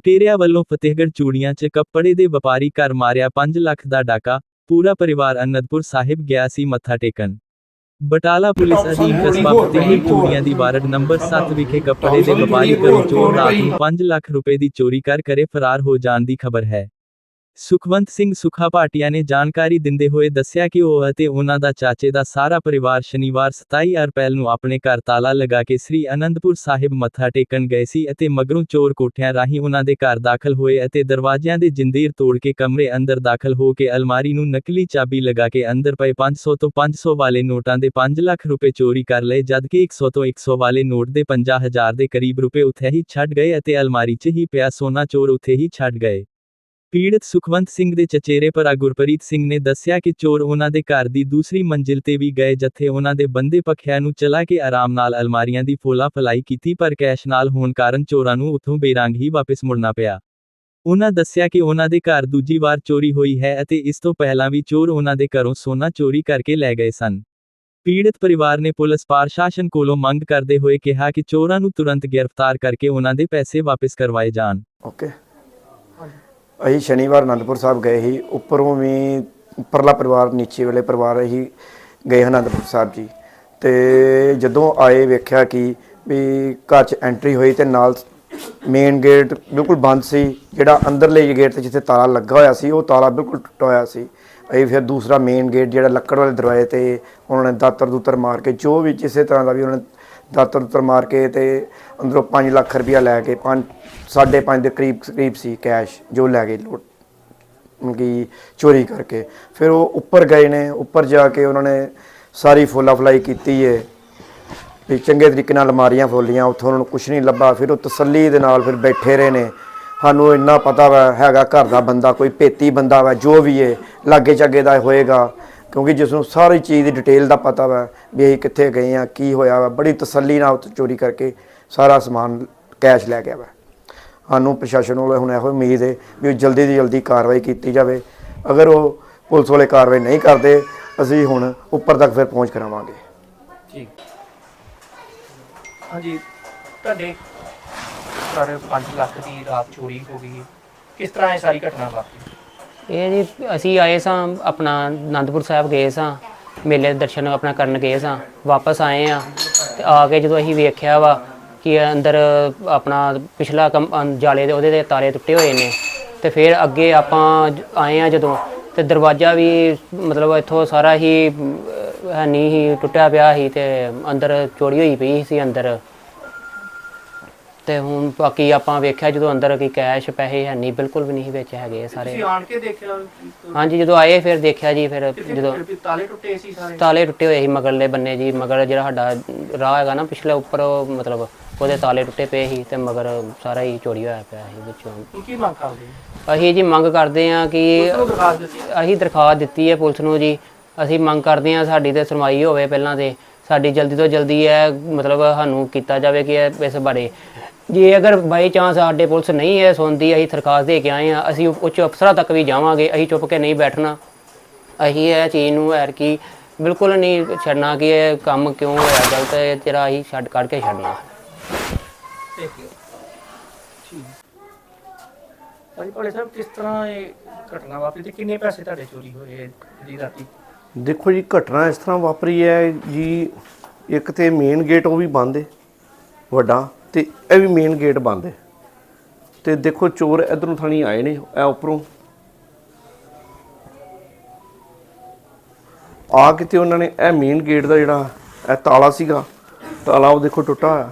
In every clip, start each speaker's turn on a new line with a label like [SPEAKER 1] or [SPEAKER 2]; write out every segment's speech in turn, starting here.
[SPEAKER 1] ਲੁਟੇਰਿਆਂ ਵੱਲੋਂ ਫਤਿਹਗੜ੍ਹ ਚੂੜੀਆਂ 'ਚ ਕੱਪੜੇ ਦੇ ਵਪਾਰੀ ਘਰ ਮਾਰਿਆ 5 ਲੱਖ ਦਾ ਡਾਕਾ ਪੂਰਾ ਪਰਿਵਾਰ ਅਨੰਦਪੁਰ ਸਾਹਿਬ ਗਿਆ ਸੀ ਮੱਥਾ ਟੇਕਣ। ਬਟਾਲਾ ਪੁਲਿਸ ਅਧੀਨ ਕਸਬਾ ਫਤਿਹਗੜ੍ਹ ਚੂੜੀਆਂ ਦੀ ਵਾਰਡ ਨੰਬਰ 7 ਵਿਖੇ ਕੱਪੜੇ ਦੇ ਵਪਾਰੀ ਘਰੋਂ ਚੋਰ ਰਾਤ ਨੂੰ 5 ਲੱਖ ਰੁਪਏ ਦੀ ਚੋਰੀ ਕਰ ਕਰੇ ਫਰਾਰ ਹੋ ਜਾਣ ਦੀ ਖਬਰ ਹੈ। ਸੁਖਵੰਤ ਸਿੰਘ ਸੁਖਾ ਭਾਟੀਆ ਨੇ ਜਾਣਕਾਰੀ ਦਿੰਦੇ ਹੋਏ ਦੱਸਿਆ ਕਿ ਉਹ ਅਤੇ ਉਹਨਾਂ ਦਾ ਚਾਚੇ ਦਾ ਸਾਰਾ ਪਰਿਵਾਰ ਸ਼ਨੀਵਾਰ 27 ਅਪ੍ਰੈਲ ਨੂੰ ਆਪਣੇ ਘਰ ਤਾਲਾ ਲਗਾ ਕੇ ਸ੍ਰੀ ਅਨੰਦਪੁਰ ਸਾਹਿਬ ਮੱਥਾ ਟੇਕਣ ਗਏ ਸੀ ਅਤੇ ਮਗਰੋਂ ਚੋਰ ਕੋਠਿਆਂ ਰਾਹੀਂ ਉਹਨਾਂ ਦੇ ਘਰ ਦਾਖਲ ਹੋਏ ਅਤੇ ਦਰਵਾਜ਼ਿਆਂ ਦੇ ਜਿੰਦੀਰ ਤੋੜ ਕੇ ਕਮਰੇ ਅੰਦਰ ਦਾਖਲ ਹੋ ਕੇ ਅਲਮਾਰੀ ਨੂੰ ਨਕਲੀ ਚਾਬੀ ਲਗਾ ਕੇ ਅੰਦਰ ਪਏ 500 ਤੋਂ 500 ਵਾਲੇ ਨੋਟਾਂ ਦੇ 5 ਲੱਖ ਰੁਪਏ ਚੋਰੀ ਕਰ ਲਏ, ਜਦਕਿ 100 ਤੋਂ 100 ਵਾਲੇ ਨੋਟ ਦੇ 50000 ਦੇ ਕਰੀਬ ਰੁਪਏ ਉੱਥੇ ਹੀ ਛੱਡ ਗਏ ਅਤੇ ਅਲਮਾਰੀ 'ਚ ਹੀ ਪਿਆ ਸੋਨਾ ਚੋਰ ਉੱਥੇ ਹੀ ਛੱਡ ਗਏ। ਪੀੜਤ ਸੁਖਵੰਤ ਸਿੰਘ ਦੇ ਚਚੇਰੇ ਭਰਾ ਗੁਰਪ੍ਰੀਤ ਸਿੰਘ ਨੇ ਦੱਸਿਆ ਕਿ ਚੋਰ ਉਹਨਾਂ ਦੇ ਘਰ ਦੀ ਦੂਸਰੀ ਮੰਜ਼ਿਲ ਤੇ ਵੀ ਗਏ ਜਿੱਥੇ ਉਹਨਾਂ ਦੇ ਬੰਦੇ ਪੱਖਿਆਂ ਨੂੰ ਚਲਾ ਕੇ ਆਰਾਮ ਨਾਲ ਅਲਮਾਰੀਆਂ ਦੀ ਫੋਲਾ ਫਲਾਈ ਕੀਤੀ, ਪਰ ਕੈਸ਼ ਨਾਲ ਹੋਣ ਕਾਰਨ ਚੋਰਾਂ ਨੂੰ ਉੱਥੋਂ ਬੇਰੰਗ ਹੀ ਵਾਪਸ ਮੁੜਨਾ ਪਿਆ। ਉਹਨਾਂ ਦੱਸਿਆ ਕਿ ਉਹਨਾਂ ਦੇ ਘਰ ਦੂਜੀ ਵਾਰ ਚੋਰੀ ਹੋਈ ਹੈ ਅਤੇ ਇਸ ਤੋਂ ਪਹਿਲਾਂ ਵੀ ਚੋਰ ਉਹਨਾਂ ਦੇ ਘਰੋਂ ਸੋਨਾ ਚੋਰੀ ਕਰਕੇ ਲੈ ਗਏ ਸਨ। ਪੀੜਤ ਪਰਿਵਾਰ ਨੇ ਪੁਲਿਸ ਪ੍ਰਸ਼ਾਸਨ ਕੋਲੋਂ ਮੰਗ ਕਰਦੇ ਹੋਏ ਕਿਹਾ ਕਿ ਚੋਰਾਂ ਨੂੰ ਤੁਰੰਤ ਗ੍ਰਿਫਤਾਰ ਕਰਕੇ ਉਹਨਾਂ ਦੇ ਪੈਸੇ ਵਾਪਸ ਕਰਵਾਏ ਜਾਣ।
[SPEAKER 2] ਓਕੇ ਅਸੀਂ ਸ਼ਨੀਵਾਰ ਅਨੰਦਪੁਰ ਸਾਹਿਬ ਗਏ ਸੀ। ਉੱਪਰੋਂ ਵੀ ਉੱਪਰਲਾ ਪਰਿਵਾਰ, ਨੀਚੇ ਵਾਲੇ ਪਰਿਵਾਰ ਅਸੀਂ ਗਏ ਅਨੰਦਪੁਰ ਸਾਹਿਬ ਜੀ। ਤੇ ਜਦੋਂ ਆਏ ਵੇਖਿਆ ਕਿ ਵੀ ਘਰ 'ਚ ਐਂਟਰੀ ਹੋਈ ਤੇ ਨਾਲ ਮੇਨ ਗੇਟ ਬਿਲਕੁਲ ਬੰਦ ਸੀ। ਜਿਹੜਾ ਅੰਦਰਲੇ ਗੇਟ ਤੇ ਜਿੱਥੇ ਤਾਲਾ ਲੱਗਾ ਹੋਇਆ ਸੀ, ਉਹ ਤਾਲਾ ਬਿਲਕੁਲ ਟੁੱਟਾ ਹੋਇਆ ਸੀ। ਅਸੀਂ ਫਿਰ ਦੂਸਰਾ ਮੇਨ ਗੇਟ ਜਿਹੜਾ ਲੱਕੜ ਵਾਲੇ ਦਰਵਾਜ਼ੇ ਤੇ ਉਹਨਾਂ ਨੇ ਦਾਤਰ ਦੂਤਰ ਮਾਰ ਕੇ, ਜੋ ਵੀ ਕਿਸੇ ਤਰ੍ਹਾਂ ਦਾ ਵੀ ਉਹਨਾਂ ਨੇ ਦਾਤਰ ਦੂਤਰ ਮਾਰ ਕੇ ਤੇ ਅੰਦਰੋਂ 5 ਲੱਖ ਰੁਪਇਆ ਲੈ ਕੇ 5 5.5 ਦੇ ਕਰੀਬ ਕਰੀਬ ਸੀ ਕੈਸ਼ ਜੋ ਲੈ ਗਏ ਲੁੱਟ ਕਿ ਚੋਰੀ ਕਰਕੇ। ਫਿਰ ਉਹ ਉੱਪਰ ਗਏ ਨੇ, ਉੱਪਰ ਜਾ ਕੇ ਉਹਨਾਂ ਨੇ ਸਾਰੀ ਫੋਲਾ ਫਲਾਈ ਕੀਤੀ ਏ, ਵੀ ਚੰਗੇ ਤਰੀਕੇ ਨਾਲ ਅਲਮਾਰੀਆਂ ਫੋਲੀਆਂ, ਉੱਥੋਂ ਉਹਨਾਂ ਨੂੰ ਕੁਝ ਨਹੀਂ ਲੱਭਾ। ਫਿਰ ਉਹ ਤਸੱਲੀ ਦੇ ਨਾਲ ਫਿਰ ਬੈਠੇ ਰਹੇ ਨੇ। ਸਾਨੂੰ ਇੰਨਾ ਪਤਾ ਵਾ, ਹੈਗਾ ਘਰ ਦਾ ਬੰਦਾ, ਕੋਈ ਭੇਤੀ ਬੰਦਾ ਵਾ, ਜੋ ਵੀ ਏ, ਲਾਗੇ ਚਾਗੇ ਦਾ ਹੋਏਗਾ। ਕਿਉਂਕਿ ਜਿਸ ਨੂੰ ਸਾਰੀ ਚੀਜ਼ ਦੀ ਡਿਟੇਲ ਦਾ ਪਤਾ ਵਾ, ਵੀ ਅਸੀਂ ਕਿੱਥੇ ਗਏ ਆ, ਕੀ ਹੋਇਆ ਵਾ, ਬੜੀ ਤਸੱਲੀ ਨਾਲ ਉੱਥੇ ਚੋਰੀ ਕਰਕੇ ਸਾਰਾ ਸਮਾਨ ਕੈਸ਼ ਲੈ ਗਿਆ ਵਾ ਸਾਨੂੰ ਪ੍ਰਸ਼ਾਸਨ ਵੱਲੋਂ ਹੁਣ ਇਹੋ ਉਮੀਦ ਹੈ ਵੀ ਉਹ ਜਲਦੀ ਤੋਂ ਜਲਦੀ ਕਾਰਵਾਈ ਕੀਤੀ ਜਾਵੇ। ਅਗਰ ਉਹ ਪੁਲਿਸ ਵਾਲੇ ਕਾਰਵਾਈ ਨਹੀਂ ਕਰਦੇ ਅਸੀਂ ਹੁਣ ਉੱਪਰ ਤੱਕ ਫਿਰ ਪਹੁੰਚ ਕਰਾਵਾਂਗੇ।
[SPEAKER 3] ਠੀਕ ਹਾਂਜੀ ਤੁਹਾਡੇ ਘਰ 5 ਲੱਖ ਦੀ ਰਾਤ ਚੋਰੀ ਹੋ ਗਈ। ਕਿਸ ਤਰ੍ਹਾਂ ਇਹ ਸਾਰੀ ਘਟਨਾ ਵਾਪਰੀ?
[SPEAKER 4] ਇਹ ਜੀ ਅਸੀਂ ਆਏ ਸਾਂ ਆਪਣਾ ਆਨੰਦਪੁਰ ਸਾਹਿਬ ਗਏ ਸਾਂ। ਮੇਲੇ ਦੇ ਦਰਸ਼ਨ ਆਪਣਾ ਕਰਨ ਗਏ ਸਾਂ। ਵਾਪਸ ਆਏ ਆ ਤੇ ਆ ਕੇ ਜਦੋਂ ਅਸੀਂ ਵੇਖਿਆ ਵਾ ਕਿ ਅੰਦਰ ਆਪਣਾ ਪਿਛਲਾ ਕਮ- ਅੰ- ਜਾਲੇ ਦੇ ਉਹਦੇ ਦੇ ਤਾਰੇ ਟੁੱਟੇ ਹੋਏ ਨੇ। ਤੇ ਫਿਰ ਅੱਗੇ ਆਪਾਂ ਜ- ਆਏ ਆ ਜਦੋਂ ਤੇ ਦਰਵਾਜ਼ਾ ਵੀ ਮਤਲਬ ਇੱਥੋਂ ਸਾਰਾ ਹੀ ਅਮ, ਹੈ ਨਹੀਂ ਹੀ ਟੁੱਟਿਆ ਪਿਆ ਸੀ ਤੇ ਅੰਦਰ ਚੋਰੀ ਹੋਈ ਪਈ ਸੀ ਅੰਦਰ। ਤੇ ਹੁਣ ਬਾਕੀ ਆਪਾਂ ਵੇਖਿਆ ਜਦੋਂ ਅੰਦਰ ਕੀ ਕੈਸ਼ ਪੈਸੇ ਹੈ ਨਹੀਂ ਬਿਲਕੁਲ ਵੀ ਨਹੀਂ ਵਿੱਚ ਹੈਗੇ ਸਾਰੇ।
[SPEAKER 3] ਤੁਸੀਂ ਆਣ ਕੇ ਦੇਖਿਆ
[SPEAKER 4] ਹਾਂਜੀ ਜਦੋਂ ਆਏ ਫਿਰ ਦੇਖਿਆ ਜੀ ਫਿਰ ਜਦੋਂ
[SPEAKER 3] ਜਦੋਂ ਤਾਲੇ ਟੁੱਟੇ ਸੀ ਸਾਰੇ।
[SPEAKER 4] ਤਾਲੇ ਟੁੱਟੇ ਹੋਏ ਸੀ ਮਗਰਲੇ ਬੰਨੇ ਜੀ ਮਗਰ ਜਿਹੜਾ ਸਾਡਾ ਰਾਹ ਹੈਗਾ ਨਾ ਪਿਛਲੇ ਉੱਪਰ ਉਹ ਮਤਲਬ ਉਹਦੇ ਤਾਲੇ ਟੁੱਟੇ ਪਏ ਸੀ ਤੇ ਮਗਰ ਸਾਰਾ ਹੀ ਚੋਰੀ ਹੋਇਆ ਪਿਆ ਸੀ ਵਿੱਚੋਂ।
[SPEAKER 3] ਹੁਣ ਕੀ ਮੰਗ ਕਰਦੇ ਹੋ?
[SPEAKER 4] ਅਸੀਂ ਜੀ ਮੰਗ ਕਰਦੇ ਹਾਂ ਕਿ
[SPEAKER 3] ਤੁਹਾਨੂੰ ਦਰਖਾਸਤ ਦਿੱਤੀ
[SPEAKER 4] ਅਸੀਂ ਦਰਖਾਸਤ ਦਿੱਤੀ ਹੈ ਪੁਲਿਸ ਨੂੰ ਜੀ। ਅਸੀਂ ਮੰਗ ਕਰਦੇ ਹਾਂ ਸਾਡੀ ਤੇ ਸੁਣਵਾਈ ਹੋਵੇ ਪਹਿਲਾਂ ਤੇ। ਸਾਡੀ ਜਲਦੀ ਤੋਂ ਜਲਦੀ ਇਹ ਮਤਲਬ ਸਾਨੂੰ ਕੀਤਾ ਜਾਵੇ ਕਿ ਇਹ ਇਸ ਬਾਰੇ। ਜੇ ਅਗਰ ਬਾਈ ਚਾਂਸ ਸਾਡੇ ਪੁਲਿਸ ਨਹੀਂ ਹੈ ਸੁਣਦੀ ਅਸੀਂ ਦਰਖਾਸਤ ਦੇ ਕੇ ਆਏ ਆ ਅਸੀਂ ਉੱਚ ਅਫਸਰਾਂ ਤੱਕ ਵੀ ਜਾਵਾਂਗੇ। ਅਸੀਂ ਚੁੱਪ ਕੇ ਨਹੀਂ ਬੈਠਣਾ। ਅਸੀਂ ਇਹ ਚੀਜ਼ ਨੂੰ ਐਰ ਕੀ ਬਿਲਕੁਲ ਨਹੀਂ ਛੱਡਣਾ ਕਿ ਇਹ ਕੰਮ ਕਿਉਂ ਹੋਇਆ ਗਲਤ ਹੈ ਤੇਰਾ ਅਸੀਂ ਛੱਡ ਕੱਢ ਕੇ ਛੱਡਣਾ।
[SPEAKER 3] ਦੇਖਿਓ ਠੀਕ ਭਾਈ ਭੋਲੇ ਸਾਹਿਬ ਕਿਸ ਤਰ੍ਹਾਂ ਇਹ ਘਟਨਾ ਵਾਪਰੀ ਤੇ ਕਿੰਨੇ ਪੈਸੇ ਤੁਹਾਡੇ ਚੋਰੀ ਹੋਏ ਜੀ ਰਾਤੀ?
[SPEAKER 5] ਦੇਖੋ ਜੀ ਘਟਨਾ ਇਸ ਤਰ੍ਹਾਂ ਵਾਪਰੀ ਹੈ ਜੀ ਇੱਕ ਤੇ ਮੇਨ ਗੇਟ ਉਹ ਵੀ ਬੰਦ ਹੈ ਵੱਡਾ ਤੇ ਇਹ ਵੀ ਮੇਨ ਗੇਟ ਬੰਦ ਹੈ ਤੇ ਦੇਖੋ ਚੋਰ ਇਧਰੋਂ ਥਾਣੀ ਆਏ ਨੇ ਇਹ ਉੱਪਰੋਂ। ਆ ਕੇ ਤੇ ਉਹਨਾਂ ਨੇ ਇਹ ਮੇਨ ਗੇਟ ਦਾ ਜਿਹੜਾ ਇਹ ਤਾਲਾ ਸੀਗਾ ਤਾਲਾ ਉਹ ਦੇਖੋ ਟੁੱਟਾ ਹੋਇਆ।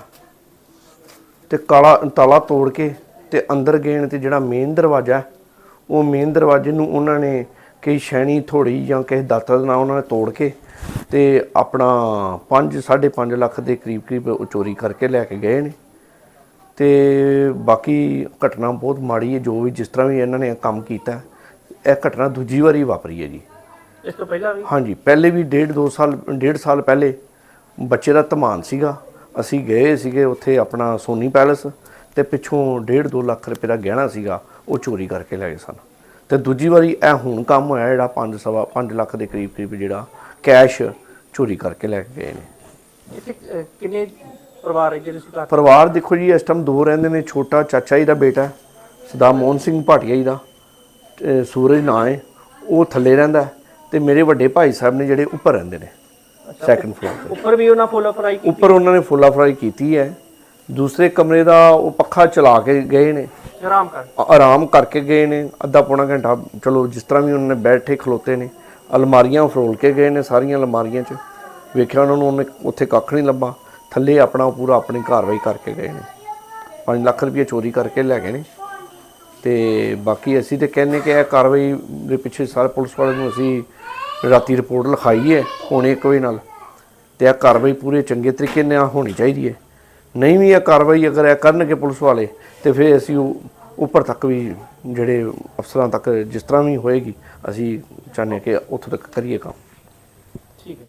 [SPEAKER 5] ਤੇ ਕਾਲਾ ਤਾਲਾ ਤੋੜ ਕੇ ਤੇ ਅੰਦਰ ਗਏ ਨੇ ਤੇ ਜਿਹੜਾ ਮੇਨ ਦਰਵਾਜ਼ਾ ਉਹ ਮੇਨ ਦਰਵਾਜ਼ੇ ਨੂੰ ਉਹਨਾਂ ਨੇ ਕਈ ਸ਼ੈਣੀ ਥੋੜੀ ਜਾਂ ਕਿਸੇ ਦਾਤਰ ਦੇ ਨਾਲ ਉਹਨਾਂ ਨੇ ਤੋੜ ਕੇ ਤੇ ਆਪਣਾ 5 5.5 ਲੱਖ ਦੇ ਕਰੀਬ ਕਰੀਬ ਉਹ ਚੋਰੀ ਕਰਕੇ ਲੈ ਕੇ ਗਏ ਨੇ। ਤੇ ਬਾਕੀ ਘਟਨਾ ਬਹੁਤ ਮਾੜੀ ਹੈ ਜੋ ਵੀ ਜਿਸ ਤਰ੍ਹਾਂ ਵੀ ਇਹਨਾਂ ਨੇ ਕੰਮ ਕੀਤਾ ਇਹ ਘਟਨਾ ਦੂਜੀ ਵਾਰੀ ਵਾਪਰੀ ਹੈ ਜੀ।
[SPEAKER 3] ਇਸ ਤੋਂ ਪਹਿਲਾਂ ਵੀ?
[SPEAKER 5] ਹਾਂਜੀ ਪਹਿਲੇ ਵੀ ਡੇਢ ਦੋ ਸਾਲ ਡੇਢ ਸਾਲ ਪਹਿਲੇ ਬੱਚੇ ਦਾ ਧਮਾਨ ਸੀਗਾ। ਅਸੀਂ ਗਏ ਸੀਗੇ ਉੱਥੇ ਆਪਣਾ ਸੋਨੀ ਪੈਲਸ ਤੇ ਪਿੱਛੋਂ ਡੇਢ ਦੋ ਲੱਖ ਰੁਪਏ ਦਾ ਗਹਿਣਾ ਸੀਗਾ ਉਹ ਚੋਰੀ ਕਰਕੇ ਲੈ ਗਏ ਸਨ। ਤੇ ਦੂਜੀ ਵਾਰੀ ਇਹ ਹੁਣ ਕੰਮ ਹੋਇਆ ਜਿਹੜਾ 5 ਸਵਾ 5 ਲੱਖ ਦੇ ਕਰੀਬ ਕਰੀਬ ਜਿਹੜਾ ਕੈਸ਼ ਚੋਰੀ ਕਰਕੇ ਲੈ ਕੇ ਗਏ ਨੇ।
[SPEAKER 3] ਕਿੰਨੇ ਪਰਿਵਾਰ ਹੈ ਜਿਹੜੇ ਸੁਧਾਰ
[SPEAKER 5] ਪਰਿਵਾਰ ਦੇਖੋ ਜੀ ਇਸ ਟਾਈਮ ਦੋ ਰਹਿੰਦੇ ਨੇ ਛੋਟਾ ਚਾਚਾ ਜੀ ਦਾ ਬੇਟਾ ਸਰਦਾਰ ਮੋਹਨ ਸਿੰਘ ਭਾਟੀਆ ਜੀ ਦਾ ਸੂਰਜ ਨਾਂ ਹੈ ਉਹ ਥੱਲੇ ਰਹਿੰਦਾ ਤੇ ਮੇਰੇ ਵੱਡੇ ਭਾਈ ਸਾਹਿਬ ਨੇ ਜਿਹੜੇ ਉੱਪਰ ਰਹਿੰਦੇ ਨੇ। ਸੈਕੰਡ ਫਲੋਰ ਤੇ
[SPEAKER 3] ਉੱਪਰ ਵੀ ਉਹਨਾਂ ਫੁੱਲ ਫਰਾਈ ਕੀਤੀ
[SPEAKER 5] ਉੱਪਰ ਉਹਨਾਂ ਨੇ ਫੁੱਲਾ ਫਰਾਈ ਕੀਤੀ ਹੈ। ਦੂਸਰੇ ਕਮਰੇ ਦਾ ਉਹ ਪੱਖਾ ਚਲਾ ਕੇ ਗਏ ਨੇ।
[SPEAKER 3] ਆਰਾਮ ਕਰ।
[SPEAKER 5] ਆ- ਆਰਾਮ ਕਰਕੇ ਗਏ ਨੇ। ਅੱਧਾ ਪੌਣਾ ਘੰਟਾ ਚਲੋ ਜਿਸ ਤਰ੍ਹਾਂ ਵੀ ਉਹਨਾਂ ਨੇ ਬੈਠੇ ਖਲੋਤੇ ਨੇ। ਅਲਮਾਰੀਆਂ ਫਰੋਲ ਕੇ ਗਏ ਨੇ ਸਾਰੀਆਂ ਅਲਮਾਰੀਆਂ 'ਚ। ਵੇਖਿਆ ਉਹਨਾਂ ਨੂੰ ਉਹਨੇ ਉੱਥੇ ਕੱਖ ਨਹੀਂ ਲੱਭਾ। ਥੱਲੇ ਆਪਣਾ ਪੂਰਾ ਆਪਣੀ ਕਾਰਵਾਈ ਕਰਕੇ ਗਏ ਨੇ। 5 ਲੱਖ ਰੁਪਏ ਚੋਰੀ ਕਰਕੇ ਲੈ ਗਏ ਨੇ। ਤੇ ਬਾਕੀ ਅਸੀਂ ਤੇ ਕਹਿੰਨੇ ਕਿ ਇਹ ਕਾਰਵਾਈ ਦੇ ਪਿੱਛੇ ਸਾਰੇ ਪੁਲਿਸ ਵਾਲਿਆਂ ਨੂੰ ਅਸੀਂ ਰਾਤੀ ਰਿਪੋਰਟ ਲਿਖਾਈ ਹੈ ਹੁਣੇ ਇੱਕ ਵਜੇ ਨਾਲ। ਤੇ ਇਹ ਕਾਰਵਾਈ ਪੂਰੇ ਚੰਗੇ ਤਰੀਕੇ ਨਾਲ ਹੋਣੀ ਚਾਹੀਦੀ ਹੈ। ਨਹੀਂ ਵੀ ਇਹ ਕਾਰਵਾਈ ਅਗਰ ਇਹ ਕਰਨਗੇ ਪੁਲਿਸ ਵਾਲੇ, ਤੇ ਫਿਰ ਅਸੀਂ ਉਹ ਉੱਪਰ ਤੱਕ ਵੀ ਜਿਹੜੇ ਅਫਸਰਾਂ ਤੱਕ ਜਿਸ ਤਰ੍ਹਾਂ ਵੀ ਹੋਏਗੀ, ਅਸੀਂ ਚਾਹੁੰਦੇ ਹਾਂ ਕਿ ਉੱਥੋਂ ਤੱਕ ਕਰੀਏ ਕੰਮ।
[SPEAKER 3] ਠੀਕ ਹੈ।